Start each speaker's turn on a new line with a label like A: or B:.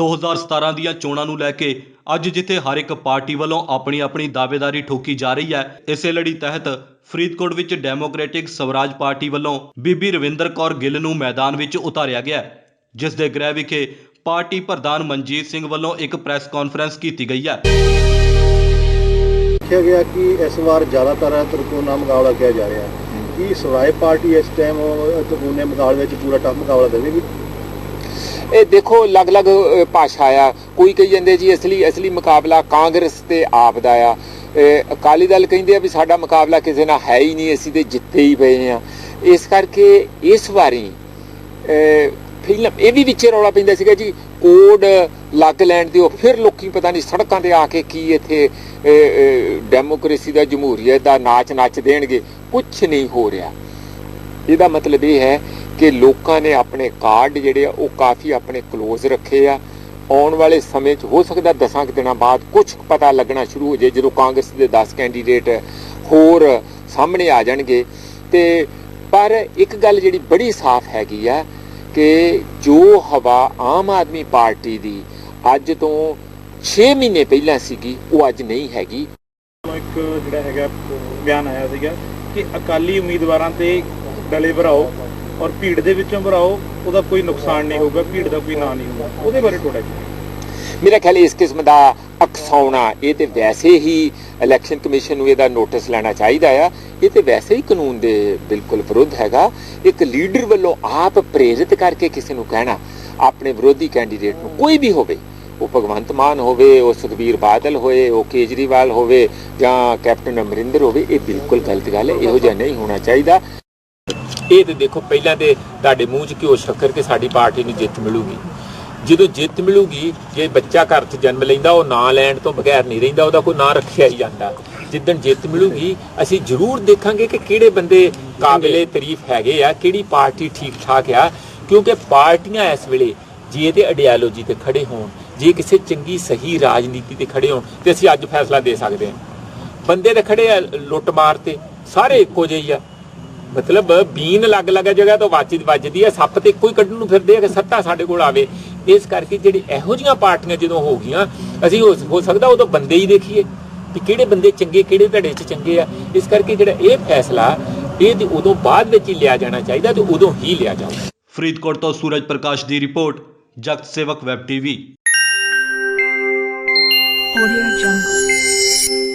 A: 2017 ਦੀਆਂ ਚੋਣਾਂ ਨੂੰ ਲੈ ਕੇ ਅੱਜ ਜਿੱਥੇ ਹਰ ਇੱਕ ਪਾਰਟੀ ਵੱਲੋਂ ਆਪਣੀ ਆਪਣੀ ਦਾਅਵੇਦਾਰੀ ਠੋਕੀ ਜਾ ਰਹੀ ਹੈ, ਇਸੇ ਲੜੀ ਤਹਿਤ ਫਰੀਦਕੋਟ ਵਿੱਚ ਡੈਮੋਕ੍ਰੈਟਿਕ ਸਵਰਾਜ ਪਾਰਟੀ ਵੱਲੋਂ ਬੀਬੀ ਰਵਿੰਦਰ ਕੌਰ ਗਿੱਲ ਨੂੰ ਮੈਦਾਨ ਵਿੱਚ ਉਤਾਰਿਆ ਗਿਆ ਜਿਸ ਦੇ ਗ੍ਰਹਿ ਵਿਖੇ ਪਾਰਟੀ ਪ੍ਰਧਾਨ ਮਨਜੀਤ ਸਿੰਘ ਵੱਲੋਂ ਇੱਕ ਪ੍ਰੈਸ ਕਾਨਫਰੰਸ ਕੀਤੀ ਗਈ ਹੈ।
B: ਦੇਖਿਆ ਗਿਆ ਕਿ ਇਸ ਵਾਰ ਜ਼ਿਆਦਾਤਰ ਤਰਕੋਨਾ ਮੁਕਾਬਲਾ ਕਿਹਾ ਜਾ ਰਿਹਾ ਹੈ। ਕੀ ਸਵਾਏ ਪਾਰਟੀ ਇਸ ਟਾਈਮ ਤਰਕੋਨੇ ਮੁਕਾਬਲੇ ਵਿੱਚ ਪੂਰਾ ਟਫ ਮੁਕਾਬਲਾ ਦੇਵੇਗੀ?
C: ਇਹ ਦੇਖੋ ਅਲੱਗ-ਅਲੱਗ ਭਾਸ਼ਾ ਆ। ਕੋਈ ਕਹੀ ਜਾਂਦੇ ਜੀ ਅਸਲੀ ਅਸਲੀ ਮੁਕਾਬਲਾ ਕਾਂਗਰਸ ਤੇ ਆਪ ਦਾ ਆ। ਅਕਾਲੀ ਦਲ ਕਹਿੰਦੇ ਆ ਵੀ ਸਾਡਾ ਮੁਕਾਬਲਾ ਕਿਸੇ ਨਾਲ ਹੈ ਹੀ ਨਹੀਂ ਅਸੀਂ ਤੇ ਜਿੱਤੇ ਹੀ ਪਏ ਆ। ਇਸ ਕਰਕੇ ਇਸ ਵਾਰੀ ਅ, ਫਿਲਮ ਇਹ ਵੀ ਵਿੱਚੇ ਰੌਲਾ ਪੈਂਦਾ ਸੀਗਾ ਜੀ ਕੋਡ ਲੱਗ ਲੈਣ ਦਿਓ। ਫਿਰ ਲੋਕੀ ਪਤਾ ਨਹੀਂ ਸੜਕਾਂ ਤੇ ਆ ਕੇ ਕੀ ਇੱਥੇ ਡੈਮੋਕ੍ਰੇਸੀ ਦਾ ਜਮਹੂਰੀਅਤ ਦਾ ਨਾਚ ਨੱਚ ਦੇਣਗੇ। ਕੁਝ ਨਹੀਂ ਹੋ ਰਿਹਾ। ਇਹਦਾ ਮਤਲਬ ਇਹ ਹੈ ਕਿ ਲੋਕਾਂ ਨੇ ਆਪਣੇ ਕਾਰਡ ਜਿਹੜੇ ਆ, ਉਹ ਕਾਫੀ ਆਪਣੇ ক্লোਜ਼ ਰੱਖੇ ਆ। ਆਉਣ ਵਾਲੇ ਸਮੇਂ 'ਚ ਹੋ ਸਕਦਾ 10 ਕੁ ਦਿਨਾਂ ਬਾਅਦ ਕੁਝ ਪਤਾ ਲੱਗਣਾ ਸ਼ੁਰੂ ਹੋ ਜਾਏ, ਜਦੋਂ ਕਾਂਗਰਸ ਦੇ 10 ਕੈਂਡੀਡੇਟ ਹੋਰ ਸਾਹਮਣੇ ਆ ਜਾਣਗੇ। ਤੇ ਪਰ ਇੱਕ ਗੱਲ ਜਿਹੜੀ ਬੜੀ ਸਾਫ਼ ਹੈਗੀ ਆ ਕਿ ਜੋ ਹਵਾ ਆਮ ਆਦਮੀ ਪਾਰਟੀ ਦੀ ਅੱਜ ਤੋਂ 6 ਮਹੀਨੇ ਪਹਿਲਾਂ ਸੀਗੀ, ਉਹ ਅੱਜ ਨਹੀਂ ਹੈਗੀ।
D: ਇੱਕ ਜਿਹੜਾ ਹੈਗਾ ਬਿਆਨ ਆਇਆ ਸੀਗਾ ਕਿ ਅਕਾਲੀ ਉਮੀਦਵਾਰਾਂ ਤੇ ਡਲੇ ਭਰਾਓ। ਔਰ ਭੀੜ ਦੇ ਵਿੱਚੋਂ ਭਰਾਓ, ਉਹਦਾ ਕੋਈ ਨੁਕਸਾਨ ਨਹੀਂ ਹੋਊਗਾ, ਭੀੜ ਦਾ ਕੋਈ ਨਾਂ ਨਹੀਂ ਹੋਊਗਾ। ਉਹਦੇ ਬਾਰੇ ਤੁਹਾਡਾ ਕੀ
C: ਮੇਰਾ ਖਿਆਲ ਇਸ ਕਿਸਮ ਦਾ ਅਕਸਾਉਣਾ, ਇਹ ਤੇ ਵੈਸੇ ਹੀ ਇਲੈਕਸ਼ਨ ਕਮਿਸ਼ਨ ਨੂੰ ਇਹਦਾ ਨੋਟਿਸ ਲੈਣਾ ਚਾਹੀਦਾ ਆ। ਇਹ ਤੇ ਵੈਸੇ ਹੀ ਕਾਨੂੰਨ ਦੇ ਬਿਲਕੁਲ ਵਿਰੁੱਧ ਹੈਗਾ। ਇੱਕ ਲੀਡਰ ਵੱਲੋਂ ਆਪ ਪ੍ਰੇਰਿਤ ਕਰਕੇ ਕਿਸੇ ਨੂੰ ਕਹਿਣਾ, ਆਪਣੇ ਵਿਰੋਧੀ ਕੈਂਡੀਡੇਟ ਨੂੰ ਕੋਈ ਵੀ ਹੋਵੇ, ਉਹ ਭਗਵੰਤ ਮਾਨ ਹੋਵੇ, ਉਹ ਸੁਖਬੀਰ ਬਾਦਲ ਹੋਵੇ ਉਹ ਕੇਜਰੀਵਾਲ ਹੋਵੇ ਜਾਂ ਕੈਪਟਨ ਅਮਰਿੰਦਰ ਹੋਵੇ, ਇਹ ਬਿਲਕੁਲ ਗਲਤ ਗੱਲ ਹੈ, ਇਹੋ ਜਿਹਾ ਨਹੀਂ ਹੋਣਾ ਚਾਹੀਦਾ। ਇਹ ਤੇ ਦੇਖੋ ਪਹਿਲਾਂ ਤੇ ਤੁਹਾਡੇ ਮੂੰਹ 'ਚ ਘਿਓ ਸ਼ੱਕਰ ਕਿ ਸਾਡੀ ਪਾਰਟੀ ਨੂੰ ਜਿੱਤ ਮਿਲੂਗੀ। ਜਦੋਂ ਜਿੱਤ ਮਿਲੂਗੀ, ਜੇ ਬੱਚਾ ਘਰ 'ਚ ਜਨਮ ਲੈਂਦਾ, ਉਹ ਨਾਂ ਲੈਣ ਤੋਂ ਬਗੈਰ ਨਹੀਂ ਰਹਿੰਦਾ, ਉਹਦਾ ਕੋਈ ਨਾਂ ਰੱਖਿਆ ਹੀ ਜਾਂਦਾ। ਜਿੱਦਣ ਜਿੱਤ ਮਿਲੂਗੀ, ਅਸੀਂ ਜ਼ਰੂਰ ਦੇਖਾਂਗੇ ਕਿ ਕਿਹੜੇ ਬੰਦੇ ਕਾਬਿਲੇ ਤਾਰੀਫ ਹੈਗੇ ਆ, ਕਿਹੜੀ ਪਾਰਟੀ ਠੀਕ ਠਾਕ ਆ, ਕਿਉਂਕਿ ਪਾਰਟੀਆਂ ਇਸ ਵੇਲੇ ਜੇ ਤੇ ਆਈਡੀਓਲੋਜੀ ਤੇ ਖੜੇ ਹੋਣ, ਜੇ ਕਿਸੇ ਚੰਗੀ ਸਹੀ ਰਾਜਨੀਤੀ ਤੇ ਖੜੇ ਹੋਣ, ਤੇ ਅਸੀਂ ਅੱਜ ਫੈਸਲਾ ਦੇ ਸਕਦੇ ਹਾਂ। ਬੰਦੇ ਤੇ ਖੜੇ ਆ ਲੁੱਟ ਮਾਰ ਤੇ, ਸਾਰੇ ਇੱਕੋ ਜਿਹੇ ਆ। ਮਤਲਬ ਬੀਨ ਅਲੱਗ ਅਲੱਗ ਜਗ੍ਹਾ ਤੋਂ ਵਾਚਿਤ ਵੱਜਦੀ ਹੈ ਸੱਪ ਤੇ ਇੱਕੋ ਹੀ ਕੱਢਣ ਨੂੰ ਫਿਰਦੇ ਆ ਕਿ ਸੱਤਾ ਸਾਡੇ ਕੋਲ ਆਵੇ। ਇਸ ਕਰਕੇ ਜਿਹੜੀ ਇਹੋ ਜੀਆਂ ਪਾਰਟੀਆਂ ਜਦੋਂ ਹੋ ਗਈਆਂ ਅਸੀਂ ਹੋ ਸਕਦਾ ਉਦੋਂ ਬੰਦੇ ਹੀ ਦੇਖੀਏ ਕਿ ਕਿਹੜੇ ਬੰਦੇ ਚੰਗੇ ਕਿਹੜੇ ਧੜੇ 'ਚ ਚੰਗੇ ਆ। ਇਸ ਕਰਕੇ ਜਿਹੜਾ ਇਹ ਫੈਸਲਾ ਇਹ ਤੇ ਉਦੋਂ ਬਾਅਦ ਵਿੱਚ ਹੀ ਲਿਆ ਜਾਣਾ ਚਾਹੀਦਾ ਤੇ ਉਦੋਂ ਹੀ ਲਿਆ ਜਾਊ।
A: ਫਰੀਦਕੋਟ ਤੋਂ ਸੂਰਜ ਪ੍ਰਕਾਸ਼ ਦੀ ਰਿਪੋਰਟ ਜਗਤ ਸੇਵਕ ਵੈਬ ਟੀਵੀ।
E: Audio Jungle.